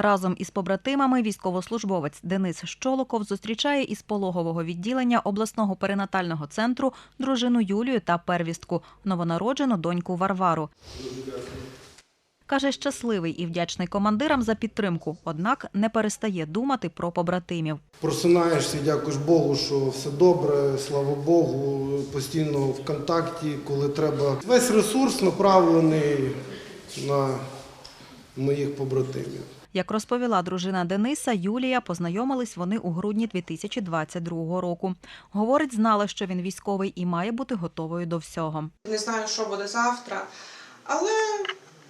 Разом із побратимами військовослужбовець Денис Щолоков зустрічає із пологового відділення обласного перинатального центру дружину Юлію та первістку, новонароджену доньку Варвару. Каже, щасливий і вдячний командирам за підтримку, однак не перестає думати про побратимів. Просинаєшся, дякуєш Богу, що все добре, слава Богу, постійно в контакті, коли треба. Весь ресурс направлений на моїх побратимів. Як розповіла дружина Дениса Юлія, познайомились вони у грудні 2022 року. Говорить, знала, що він військовий і має бути готовою до всього. Не знаю, що буде завтра, але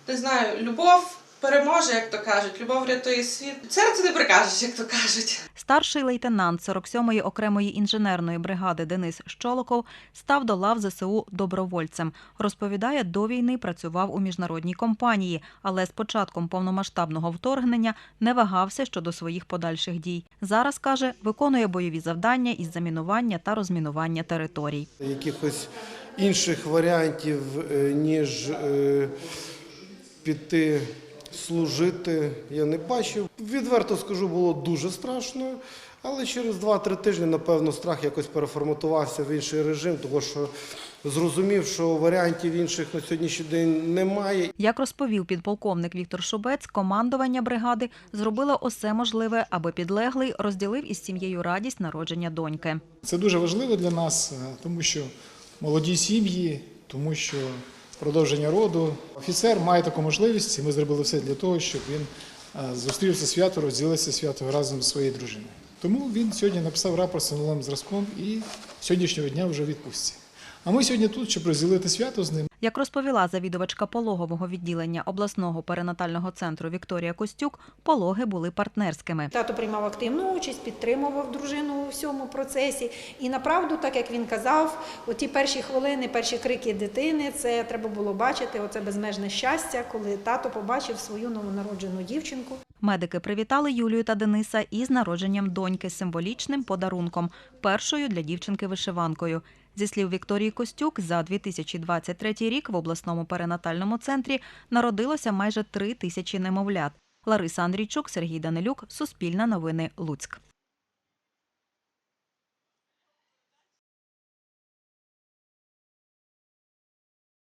не знаю, любов переможе, як то кажуть. Любов рятує світ. Серце не прикажеш, як то кажуть. Старший лейтенант 47-ї окремої інженерної бригади Денис Щолоков став до лав ЗСУ добровольцем. Розповідає, до війни працював у міжнародній компанії, але з початком повномасштабного вторгнення не вагався щодо своїх подальших дій. Зараз каже, виконує бойові завдання із замінування та розмінування територій. Якихось інших варіантів, е, ніж е, піти служити, я не бачив. Відверто скажу, було дуже страшно. Але через 2-3 тижні, напевно, страх якось переформатувався в інший режим, тому що зрозумів, що варіантів інших на сьогоднішній день немає. Як розповів підполковник Віктор Шубець, командування бригади зробило усе можливе, аби підлеглий розділив із сім'єю радість народження доньки. Це дуже важливо для нас, е, тому що молоді сім'ї, тому що продовження роду. Офіцер має таку можливість, і ми зробили все для того, щоб він зустрівся свято, розділився свято разом з своєю дружиною. Тому він сьогодні написав рапорт з новим зразком і сьогоднішнього дня вже відпустці. А ми сьогодні тут, щоб розділити свято з ним. Як розповіла завідувачка пологового відділення обласного перинатального центру Вікторія Костюк, пологи були партнерськими. Тато приймав активну участь, підтримував дружину у всьому процесі. І направду, так як він казав, оті перші хвилини, перші крики дитини, це треба було бачити. Оце безмежне щастя, коли тато побачив свою новонароджену дівчинку. Медики привітали Юлію та Дениса із народженням доньки символічним подарунком, першою для дівчинки вишиванкою. Зі слів Вікторії Костюк, за 2023 рік в обласному перинатальному центрі народилося майже три тисячі немовлят. Лариса Андрійчук, Сергій Данилюк, Суспільне новини, Луцьк.